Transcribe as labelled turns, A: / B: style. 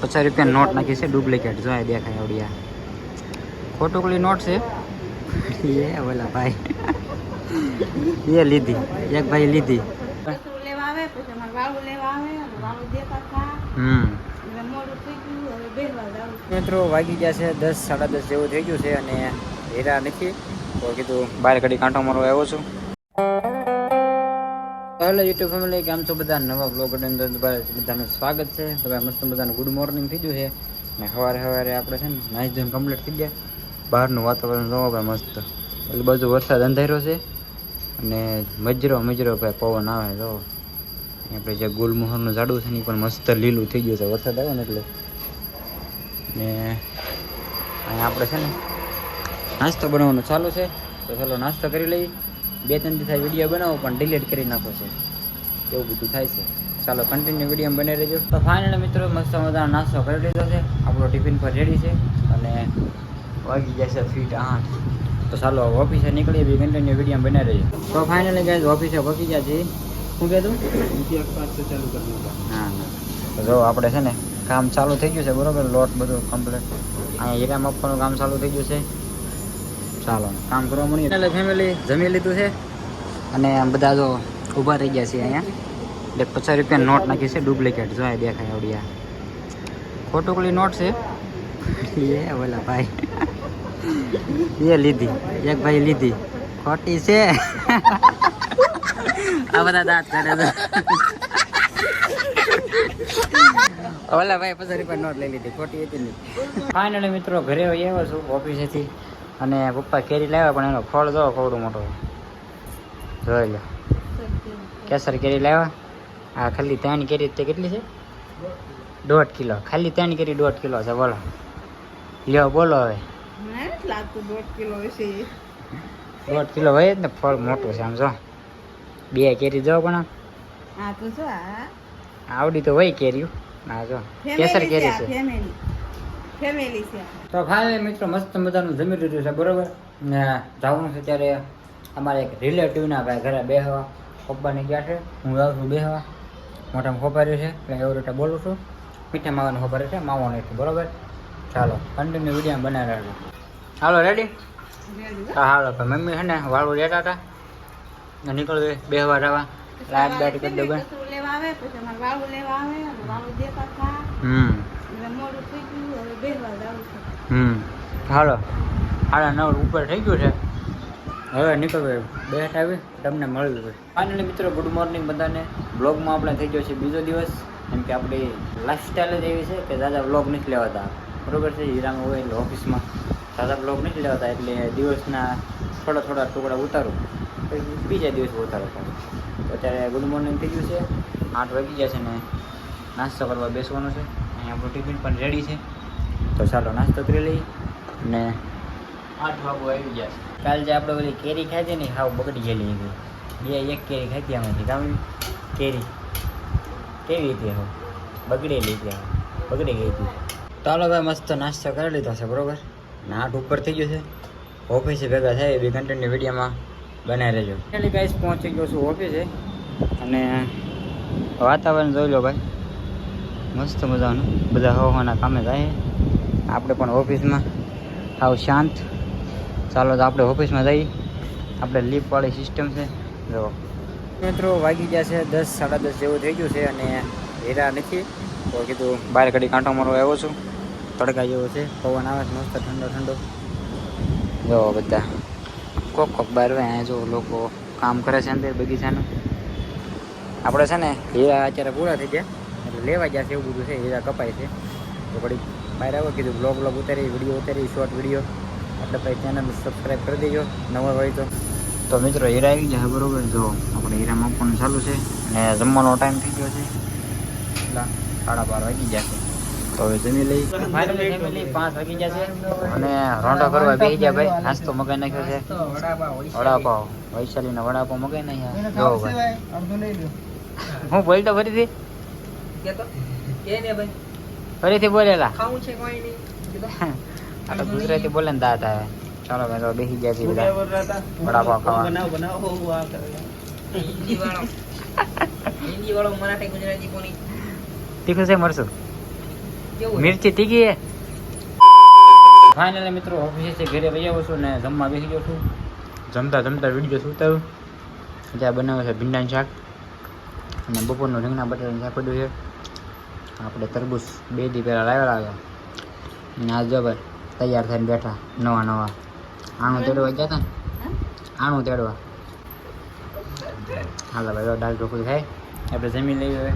A: પચાસ રૂપિયા નોટ નાખી છે ડુપ્લિકેટ. જોયા દેખાય આવડી આ. ખોટુકલી નોટ છે? એ ઓલા ભાઈ. એ લીધી. એક ભાઈ લીધી. મિત્રો વાગી ગયા છે દસ સાડા દસ જેવું થઈ ગયું છે અને હીરા નથી. તો કીધું બહાર ઘડી કાંટો મારો આવ્યો છું. હેલો યુટ્યુબ ફેમિલી કેમ છો બધા? નવા બ્લોગ અંદર બધાનું સ્વાગત છે. ભાઈ, મસ્ત બધાનું ગુડ મોર્નિંગ થઈ ગયું છે. અને સવારે સવારે આપણે છે ને નાઈ ધોઈને કમ્પ્લીટ થઈ ગયા. બહારનું વાતાવરણ જોવો ભાઈ, મસ્ત. એટલે બાજુ વરસાદ અંધાર્યો છે. અને મજરો મજરો ભાઈ, પવન આવે, જો. આપણે જે ગુલમોહરનું ઝાડું છે ને પણ મસ્ત લીલું થઈ ગયું છે. વરસાદ આવે ને એટલે. ને અહીંયા આપણે છે ને નાસ્તો બનાવવાનો ચાલુ છે. તો ચાલો નાસ્તો કરી લઈએ. બે ત્રણ દિવસ વીડિયો બનાવો પણ ડિલીટ કરી નાખો છે. એવું બધું થાય છે. ચાલો કન્ટિન્યુ વીડિયો બની રહેજો. તો ફાઇનલ મિત્રો મસ્ત મજાનો નાસ્તો કરી લીધો છે. આપણો ટિફિન પર રેડી છે. અને વાગી જશે ફીટ આઠ. તો ચાલો ઓફિસે નીકળીએ બી કન્ટિન્યુ વીડિયો બનાવી રહેજો. તો ફાઇનલી ગાઈઝ ઓફિસે પહોંચી ગયા છીએ. શું કહેતું હા તો જો આપણે છે ને કામ ચાલુ થઈ ગયું છે બરોબર? લોટ બધું કમ્પ્લીટ અહીંયા હીરા આપવાનું કામ ચાલુ થઈ ગયું છે. ચાલો, કામ કરવા મળીએ. એટલે ફેમિલી જમી લીધું છે? અને બધા જો ઊભા થઈ ગયા છે અહીંયા. એટલે પચાસ રૂપિયા નોટ નાખી છે, ડુપ્લિકેટ. જો દેખાય આવડી આ ખોટુકલી નોટ છે? એ ઓલા ભાઈ. એ લીધી. એક ભાઈ લીધી. ખોટી છે. આ બધા દાંત કાઢે ઓલા ભાઈ પચાસ રૂપિયા નોટ લઈ લીધી. ખોટી હતી નહીં ફાઇનલી મિત્રો, ઘરે આવ્યો છું ઓફિસેથી અને પપ્પા કેરી લાવ્યા પણ એનો ફળ જો કવડું મોટો. જોઈ લો. કેસર કેરી લાવ્યા. આ ખાલી ત્રણ કેરી તે કેટલી છે? દોઢ કિલો. ખાલી ત્રણ કેરી દોઢ કિલો છે બોલો. લ્યો બોલો હવે.
B: દોઢ કિલો
A: હોય ને ફળ મોટું છે આમ જો. બે કેરી જો પણ.
B: આ
A: આવડી તો હોય કેરીયું હા જો. કેસર કેરી છે.
B: ફેમિલી છે.
A: તો ફાઇનલી મિત્રો મસ્ત મજાનું જમી લીધું છે બરોબર? ને જવાનું છે ત્યારે અમારે એક રિલેટિવના ભાઈ ઘરે બેહવા. પપ્પાને ગયા છે? હું જાઉં છું બેહવા. મોટા ખોપારી છે એવું રીતે બોલું છું. મીઠા માવાનું ખબર છે માવો નથી બરોબર? ચાલો કન્ટિન્યુ વીડિયો બનાવી રહેજો હાલો રેડી હા. હાલો ભાઈ મમ્મી છે ને વાળું લેતા હતા. ને નીકળવું બેહવા જવા. લાઈટ બાઈટ કરી દો હમ. હમ. હાલો. સાડા નવ ઉપર થઈ ગયું છે. હવે નીકળવું બેઠ આવી તમને મળ્યું ફાઇનલી મિત્રો ગુડ મોર્નિંગ બધાને. બ્લોગમાં આપણે થઈ ગયો છે બીજો દિવસ. કેમ કે આપણી લાઈફસ્ટાઈલ જ એવી છે કે દાદા બ્લોગ નથી લેવાતા બરોબર છે? હીરામાં હોય એટલે ઓફિસમાં દાદા બ્લોગ નથી લેવાતા એટલે દિવસના થોડા થોડા ટુકડા ઉતારું. બીજા દિવસે ઉતારો. અત્યારે ગુડ મોર્નિંગ થઈ ગયું છે. આઠ વાગી ગયા છે ને નાસ્તો કરવા બેસવાનો છે. અહીંયા આપણું ટિફિન પણ રેડી છે. તો ચાલો નાસ્તો કરી લઈએ ને આઠ વાગો આવી ગયા છે. કાલ જે આપણે ઓલી કેરી ખાધી ને હાવ બગડી ગયેલી હતી. બે એક કેરી ખાધી આમાંથી. કામ કેરી. કેવી હતી હવે? બગડેલી હતી બગડી ગઈ હતી. ચાલો ભાઈ મસ્ત નાસ્તો કરી લીધો છે બરોબર? ને આઠ ઉપર થઈ ગયું છે. ઓફિસે ભેગા થાય એવી કન્ટેન્ટની વિડીયોમાં બનાવી રહેજો. એટલે ગાઈસ પહોંચી ગયો છું ઓફિસે. અને વાતાવરણ જોઈ લો ભાઈ. મસ્ત મજાનું. બધા હવાના કામે જાય. આપણે પણ ઓફિસમાં. આવ શાંત. ચાલો તો આપણે ઓફિસમાં જઈએ. આપણે લીફવાળી સિસ્ટમ છે. જો. મિત્રો વાગી ગયા છે દસ, સાડા દસ જેવું થઈ ગયું છે અને હીરા નથી. તો કીધું બહાર ઘડી કાંટો મારો આવ્યો છું. તડકા જેવો છે. પવન આવે છે, મસ્ત ઠંડો ઠંડો. જો બધા. કોક કોક બહાર હોય, અહીંયા જો લોકો કામ કરે છે અંદર બગીચાનું. આપણે છે ને હીરા અત્યારે પૂરા થઈ ગયા. એટલે લેવા ગયા છે એવું બધું છે હીરા કપાય છે. તો ઘડી બહાર આવ્યો કીધું બ્લોગ બ્લોગ ઉતારી વીડિયો ઉતારી શોર્ટ વીડિયો એટલે પછી ચેનલ સબસ્ક્રાઈબ કરી દેજો નવા હોય તો. તો મિત્રો હીરા આવી ગયા બરોબર? જો આપણે હીરા માપવાનું ચાલુ છે અને જમવાનો ટાઈમ થઈ ગયો છે. એટલા સાડા બાર વાગી ગયા છે. તો હવે જમી લઈ પાંચ વાગી ગયા છે. અને રોંઢો કરવા બેસી ગયા ભાઈ નાસ્તો મગાઈ નાખ્યો છે. વડાપાવ વૈશાલીના વડાપાવ મગાઈ નાખ્યા. જો ભાઈ. હું બોલતો ફરીથી? ફરીથી બોલેલા. આ તો ગુજરાતી બોલે ને દાંત ચાલો તો બેસી ગયા છે બધા. વડાપાવ ખાવા. તીખું છે મરશું
B: કેવું
A: મિર્ચી તીખી હે ફાઇનલી મિત્રો ઓફિસે ઘરે વહી આવું છું ને જમવા બેસી ગયો છું. જમતા જમતા વીડિયો સુતાવ્યું ત્યાં બનાવ્યું છે ભીંડાનું શાક. અને બપોરનું રીંગણા બટાટાનું શાક પડ્યું છે. આપણે તરબૂચ બે દી પહેલાં લાવેલા હતા. અને આજ જો ભાઈ તૈયાર થઈને બેઠા નવા નવા. આણું તેડવા ગયા હતા ને? આણું તેડવા. હાલો ભાઈ દાળ ઢોકળી થાય. આપણે જમી લઈએ